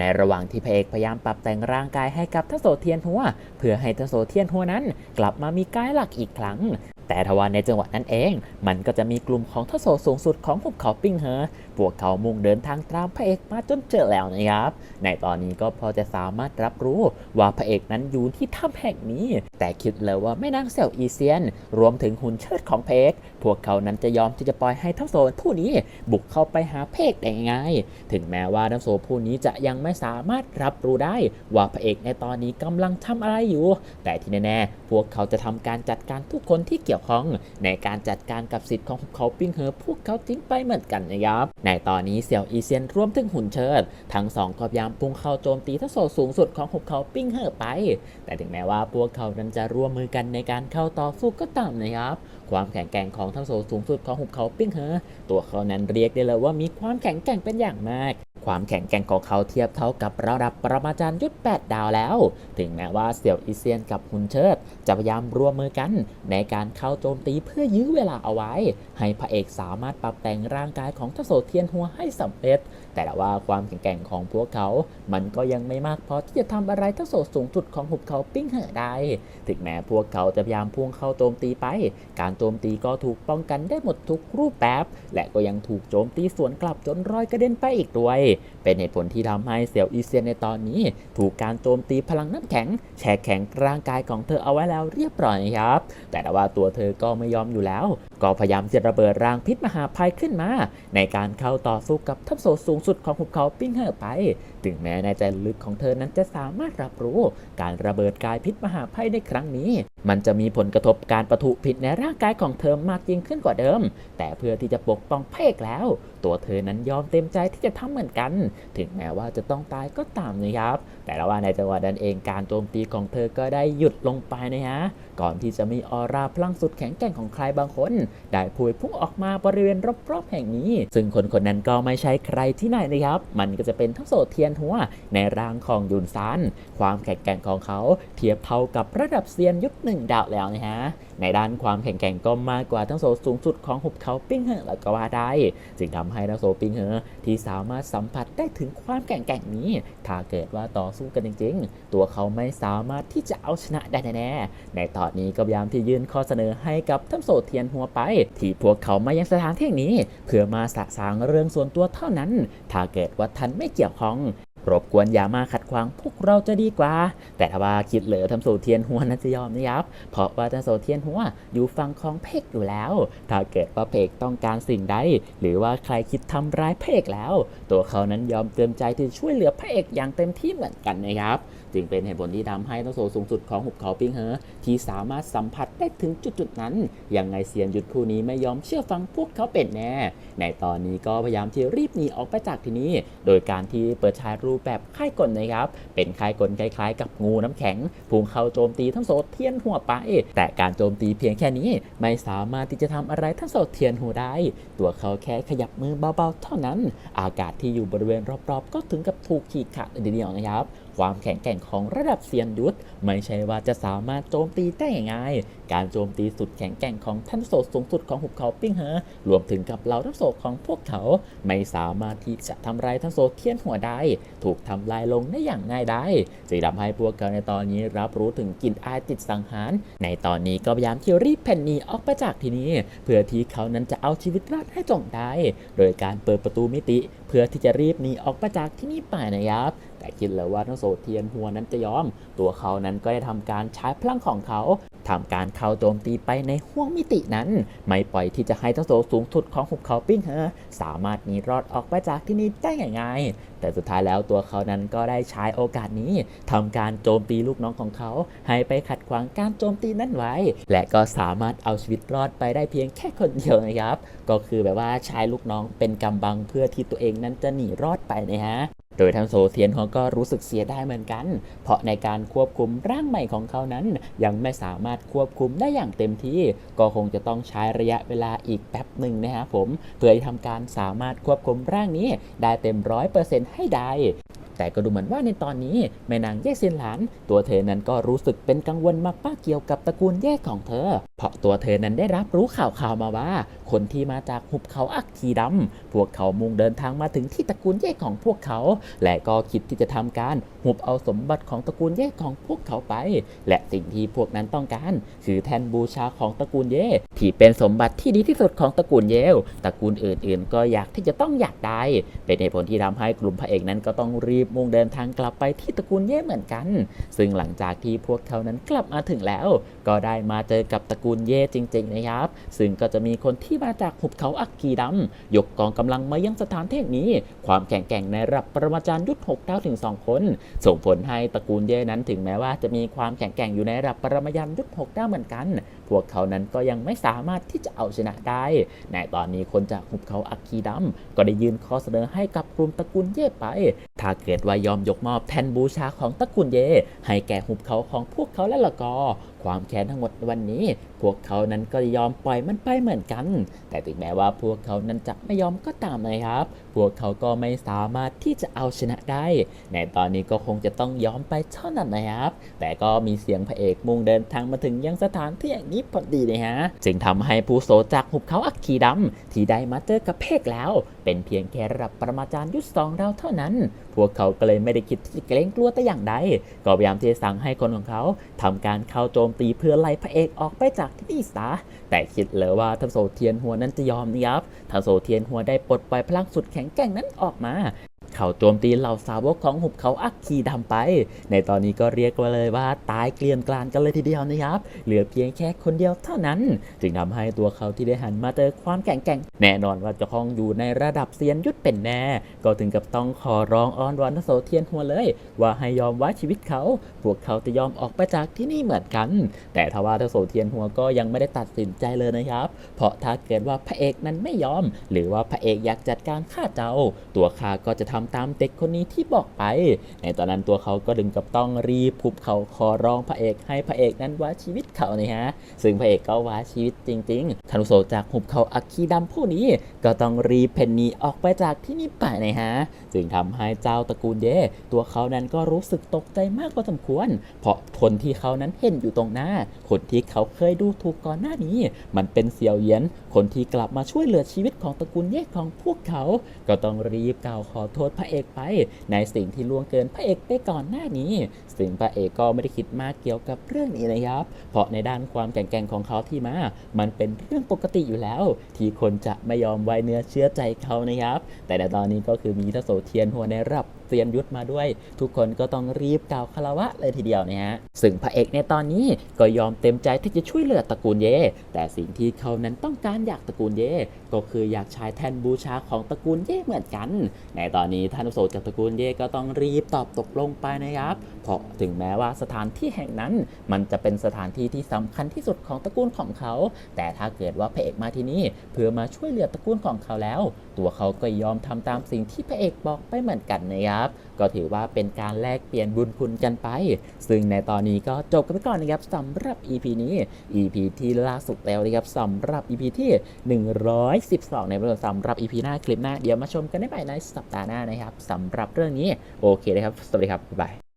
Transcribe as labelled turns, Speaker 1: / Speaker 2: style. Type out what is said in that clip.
Speaker 1: ในระหว่างที่พระเอกพยายามปรับแต่งร่างกายให้กับทัศโสเทียนหัว เพื่อให้ทัศโสเทียนหัวนั้น กลับมามีกายหลักอีกครั้ง แต่ทว่าในจังหวะนั้นเอง มันก็จะมีกลุ่มของทศสูงสุดของหุบเขาปิ้งเหอพวกเขามุ่งเดินทางตามพระเอกมาจนเจอแล้วนะครับ ในตอนนี้ก็พอจะสามารถรับรู้ว่าพระเอกนั้นอยู่ที่ถ้ำแห่งนี้ แต่คิดเลยว่าแม่นางเซลอีเซียน รวมถึงหุ่นเชิดของพระเอกพวกเขานั้นจะยอมที่จะปล่อยให้ทัศโสผู้นี้บุกเข้าไปหาพระเอกได้ง่ายถึงแม้ว่าทัศโสผู้นี้จะยังไม่สามารถรับรู้ได้ ว่าพระเอกในตอนนี้กำลังทำอะไรอยู่ แต่ที่แน่ๆพวกเขาจะทำการจัดการทุกคนที่เกี่ยวข้อง ในการจัดการกับสิทธิ์ของเขาปิ้งเหอพวกเขาทิ้งไปเหมือนกันนะครับ ในตอนนี้เสี่ยวอีเซียนร่วมถึงหุ่นเชิด ทั้งสองก็พยายามพุ่งเข้าโจมตีทัศโสสูงสุดของภูเขาปิ้งเหอไป แต่ถึงแม้ว่าพวกเขานั้นจะร่วมมือกันในการเข้าต่อสู้ก็ตามนะครับ ความแข็งแกร่งของทัศโสสูงสุดของหุบเขาปิ้งเหอตัวเขานั้นเรียกได้เลยว่ามีความแข็งแกร่งเป็นอย่างมาก ความแข็งแกร่งของเขาเทียบเท่ากับระดับปรมาจารย์ยุทธ8ดาวแล้ว ถึงแม้ว่าเสี่ยวอีเซียนกับหุนเชิดจะพยายามร่วมมือกัน ในการเข้าโจมตีเพื่อยื้อเวลาเอาไว้ ให้พระเอกสามารถปรับแต่งร่างกายของทศโสเทียนหัวให้สำเร็จ แต่ว่าความแข็งแกร่งของพวกเขา มันก็ยังไม่มากพอที่จะทำอะไรทศโสสูงสุดของหุบเขาปิ้งเหอได้ ถึงแม้พวกเขาจะพยายามพุ่งเข้าโจมตีไป การโจมตีก็ถูกป้องกันได้หมดทุกรูปแบบ และก็ยังถูกโจมตีสวนกลับจนรอยกระเด็นไปอีกด้วยเป็นเหตุผลที่ทำให้เสี่ยวอีเซียนในตอนนี้ ถูกการโจมตีพลังน้ำแข็ง แช่แข็งร่างกายของเธอเอาไว้แล้วเรียบร้อยครับ แต่ว่าตัวเธอก็ไม่ยอมอยู่แล้ว ก็พยายามจะระเบิดร่างพิษมหาภัยขึ้นมา ในการเข้าต่อสู้กับทัพโสสูงสุดของหุบเขาปิ้งเหอไป ถึงแม้ในใจลึกของเธอนั้นจะสามารถรับรู้ การระเบิดกายพิษมหาภัยในครั้งนี้มันจะมีผลกระทบการประทุพิษในร่างกายของเธอมากยิ่งขึ้นกว่าเดิม แต่เพื่อที่จะปกป้องเพกแล้ว ตัวเธอนั้นยอมเต็มใจที่จะทำเหมือนกัน ถึงแม้ว่าจะต้องตายก็ตามนะครับ แต่ละว่าในจังหวะนั้นเองการโจมตีของเธอก็ได้หยุดลงไปนะฮะ ก่อนที่จะมีออร่าพลังสุดแข็งแกร่งของใครบางคน ได้พวยพุ่งออกมาบริเวณรอบๆแห่งนี้ ซึ่งคนคนนั้นก็ไม่ใช่ใครที่ไหนนะครับ มันก็จะเป็นทั้งโสเทียนหัวในร่างของยุนซาน ความแข็งแกร่งของเขา เทียบเท่ากับระดับเซียนยุคหนึ่งดาวแล้วนะฮะ ในด้านความแข็งแกร่งก็มากกว่าทั้งโซสูงสุดของหุบเขาปิ้งเหอแล้วก็ว่าได้จึงทำให้ทั้งโซปิ้งเหอที่สามารถสัมผัสได้ถึงความแข็งแกร่งนี้ ถ้าเกิดว่าต่อสู้กันจริง ๆ ตัวเขาไม่สามารถที่จะเอาชนะได้แน่ในตอนนี้ก็พยายามที่ยื่นข้อเสนอให้กับทั้งโซเทียนหัวไป ที่พวกเขามายังสถานที่นี้ เพื่อมาสะสางเรื่องส่วนตัวเท่านั้น ถ้าเกิดว่าท่านไม่เกี่ยวข้อง รบกวนอย่ามาขัดขวางพวกเราจะดีกว่า แต่ถ้าว่าคิดเหลือทำโซเทียนหัวนั้นจะยอมนะครับ เพราะว่าทำโซเทียนหัวอยู่ฝั่งของเพกอยู่แล้ว ถ้าเกิดว่าเพกต้องการสิ่งใด หรือว่าใครคิดทำร้ายเพกแล้ว ตัวเขานั้นยอมเติมใจที่ช่วยเหลือพระเอกอย่างเต็มที่เหมือนกันนะครับ จึงเป็นเหตุผลที่ทำให้ต้องโซสูงสุดของหุบเขาปิงเหอที่สามารถสัมผัสได้ถึงจุดๆนั้น ยังไงเซียนยุดคู่นี้ไม่ยอมเชื่อฟังพวกเขาเป็นแน่ ในตอนนี้ก็พยายามที่รีบหนีออกไปจากที่นี่โดยการที่เปิดฉายรูปแบบค่ายกลนะครับ เป็นค่ายกลคล้ายๆ กับงูน้ำแข็งพุ่งเข้าโจมตีทั้งโซเทียนหัวไป แต่การโจมตีเพียงแค่นี้ ไม่สามารถที่จะทำอะไรทั้งโซเทียนหัวได้ ตัวเขาแค่ขยับมือเบาๆ เท่านั้น อากาศที่อยู่บริเวณรอบๆ ก็ถึงกับถูกขีดขาดเลยทีเดียวนะครับ ความแข็งแกร่งของระดับเซียนยุทธ ไม่ใช่ว่าจะสามารถโจมตีได้ง่าย การโจมตีสุดแข็งแกร่งของท่านโสดสูงสุดของหุบเขาปิ้งเหอรวมถึงกับเหล่าทัพโสดของพวกเขา ไม่สามารถที่จะทำลายทัพโสดเทียนหัวได้ ถูกทำลายลงได้อย่างง่ายได้จึงทำให้พวกเขาในตอนนี้รับรู้ถึงกลิ่นอายติดสังหาร ในตอนนี้ก็พยายามที่รีบแผ่นนีออกไปจากที่นี้ เพื่อที่เขานั้นจะเอาชีวิตรอดให้จงได้ โดยการเปิดประตูมิติเพื่อที่จะรีบหนีออกไปจากที่นี่ไปนะครับ แต่คิดเลยว่าทั้งโซเทียนหัวนั้นจะยอม ตัวเขานั้นก็ได้ทำการใช้พลังของเขา ทำการเข้าโจมตีไปในห้วงมิตินั้น ไม่ปล่อยที่จะให้ทั้งโซสูงสุดของหุบเขาปิ้งเฮอสามารถหนีรอดออกไปจากที่นี่ได้ง่ายๆแต่สุดท้ายแล้วตัวเขานั้นก็ได้ใช้โอกาสนี้ทำการโจมตีลูกน้องของเขา ให้ไปขัดขวางการโจมตีนั้นไว้ และก็สามารถเอาชีวิตรอดไปได้เพียงแค่คนเดียวนะครับ ก็คือแบบว่าใช้ลูกน้องเป็นกำบังเพื่อที่ตัวเองนั้นจะหนีรอดไปนะฮะ โดยทางโซเทียนเขาก็รู้สึกเสียได้เหมือนกัน เพราะในการควบคุมร่างใหม่ของเขานั้น ยังไม่สามารถควบคุมได้อย่างเต็มที่ ก็คงจะต้องใช้ระยะเวลาอีกแป๊บหนึ่งนะครับผม เพื่อให้ทำการสามารถควบคุมร่างนี้ได้เต็มร้อยเปอร์เซ็นต์ให้ได้ แต่ก็ดูเหมือนว่าในตอนนี้แม่นางเย่เซียนหลาน ตัวเธอนั้นก็รู้สึกเป็นกังวลมากๆเกี่ยวกับตระกูลเย่ของเธอ เพราะตัวเธอนั้นได้รับรู้ข่าวข่าวๆมาว่า คนที่มาจากหุบเขาอักคีดำพวกเขามุ่งเดินทางมาถึงที่ตระกูลเย่ของพวกเขา และก็คิดที่จะทำการหุบเอาสมบัติของตระกูลเย่ของพวกเขาไป และสิ่งที่พวกนั้นต้องการ คือแทนบูชาของตระกูลเย่ที่เป็นสมบัติที่ดีที่สุดของตระกูลเย่ตระกูลอื่น ๆ ก็อยากที่จะต้องอยากได้ เป็นเหตุผลที่ทำให้กลุ่มพระเอกนั้นก็ต้องรีบมุ่งเดินทางกลับไปที่ตระกูลเย่เหมือนกัน ซึ่งหลังจากที่พวกเขานั้นกลับมาถึงแล้ว ก็ได้มาเจอกับตระกูลเย่จริงๆนะครับ ซึ่งก็จะมีคนที่มาจากหุบเขาอักกีดำยกกองกำลังมายังสถานที่นี้ ความแข็งแกร่งในระดับปรมาจารย์ยุทธหกดาวถึง 2 คน ส่งผลให้ตระกูลเย่นั้นถึงแม้ว่าจะมีความแข็งแกร่งอยู่ในระดับปรมาจารย์ยุทธหกดาวเหมือนกัน พวกเขานั้นก็ยังไม่สามารถที่จะเอาชนะได้ ในตอนนี้คนจากหุบเขาอักคีดำก็ได้ยื่นข้อเสนอให้กับกลุ่มตระกูลเย่ไป ถ้าเกิดว่ายอมยกมอบแทนบูชาของตระกูลเย่ให้แก่หุบเขาของพวกเขาและละกอความแค้นทั้งหมดวันนี้พวกเขานั้นก็ยอมปล่อยมันไปเหมือนกัน แต่ถึงแม้ว่าพวกเขานั้นจะไม่ยอมก็ตามนะครับ พวกเขาก็ไม่สามารถที่จะเอาชนะได้ ในตอนนี้ก็คงจะต้องยอมไปเท่านั้นนะครับ แต่ก็มีเสียงพระเอกมุ่งเดินทางมาถึงยังสถานที่อย่างนี้พอดีเลยฮะ จึงทำให้ผู้โสจากหุบเขาอักคีดำที่ได้มาเจอกับเพกแล้ว เป็นเพียงแค่ระดับปรมาจารย์ยุทธสองดาวเท่านั้น พวกเขาก็เลยไม่ได้คิดที่จะเกรงกลัวแต่อย่างใด ก็พยายามที่จะสั่งให้คนของเขาทำการเข้าโจมตีเพื่อไล่พระเอกออกไปจากที่นี่ซะแต่คิดเลยว่าทันโซเทียนหัวนั้นจะยอมนะครับทันโซเทียนหัวได้ปลดปล่อยพลังสุดแข็งแกร่งนั้นออกมา เขาโจมตีเหล่าสาวกของหุบเขาอักคีดำไป ในตอนนี้ก็เรียกว่าเลยว่าตายเกลียนกลานกันเลยทีเดียวนะครับ เหลือเพียงแค่คนเดียวเท่านั้น จึงทำให้ตัวเขาที่ได้หันมาเจอความแข็งแกร่งแน่นอนว่าจะคองอยู่ในระดับเซียนยุทธเป็นแน่ ก็ถึงกับต้องขอร้องอ้อนวอนทโซเทียนหัวเลย ว่าให้ยอมไว้ชีวิตเขา พวกเขาจะยอมออกไปจากที่นี่เหมือนกัน แต่ทว่าทโซเทียนหัวก็ยังไม่ได้ตัดสินใจเลยนะครับ เพราะถ้าเกิดว่าพระเอกนั้นไม่ยอม หรือว่าพระเอกอยากจัดการฆ่าเจ้า ตัวข้าก็จะทำตามเด็กคนนี้ที่บอกไป ในตอนนั้นตัวเขาก็ดึงกับต้องรีบพุบเขาขอร้องพระเอกให้พระเอกนั้นไว้ชีวิตเขานะฮะ ซึ่งพระเอกก็ไว้ชีวิตจริงๆธนุโซจากหุบเขาอัคคีดำผู้นี้ ก็ต้องรีบเพนนีออกไปจากที่นี่ไปนะฮะ จึงทำให้เจ้าตระกูลเย่ตัวเขานั้นก็รู้สึกตกใจมากพอสมควร เพราะคนที่เขานั้นเห็นอยู่ตรงหน้า คนที่เขาเคยดูถูกก่อนหน้านี้ มันเป็นเสี่ยวเยียน คนที่กลับมาช่วยเหลือชีวิตของตระกูลเย่ของพวกเขา ก็ต้องรีบกล่าวขอโทษพระเอกไป ในสิ่งที่ล่วงเกินพระเอกไปก่อนหน้านี้ ซึ่งพระเอกก็ไม่ได้คิดมากเกี่ยวกับเรื่องนี้นะครับ เพราะในด้านความแก่งๆของเขาที่มา มันเป็นเรื่องปกติอยู่แล้ว ที่คนจะไม่ยอมไว้เนื้อเชื่อใจเขานะครับ แต่ในตอนนี้ก็คือมีทศโสเทียนหัวในรับเซียนยุทธมาด้วย ทุกคนก็ต้องรีบกล่าวคารวะเลยทีเดียวนะฮะซึ่งพระเอกในตอนนี้ก็ยอมเต็มใจที่จะช่วยเหลือตระกูลเย่แต่สิ่งที่เขานั้นต้องการอยากตระกูลเย่ก็คืออยากใช้แทนบูชาของตระกูลเย่เหมือนกัน ในตอนนี้ท่านอุโสจากตระกูลเย่ก็ต้องรีบตอบตกลงไปนะครับ เพราะถึงแม้ว่าสถานที่แห่งนั้น มันจะเป็นสถานที่ที่สำคัญที่สุดของตระกูลของเขา แต่ถ้าเกิดว่าพระเอกมาที่นี่ เพื่อมาช่วยเหลือตระกูลของเขาแล้ว ตัวเขาก็ยอมทำตามสิ่งที่พระเอกบอกไปเหมือนกันนะครับ ก็ถือว่าเป็นการแลกเปลี่ยนบุญคุณกันไป ซึ่งในตอนนี้ก็จบกันไปก่อนนะครับสำหรับ EP นี้ EP ที่ล่าสุดแล้วนะครับสำหรับ EP ที่ 112 ในเรื่องสำหรับ EP หน้าคลิปหน้าเดี๋ยวมาชมกันได้ใหม่ในสัปดาห์หน้านะครับสำหรับเรื่องนี้โอเคนะครับ สวัสดีครับบ๊ายบาย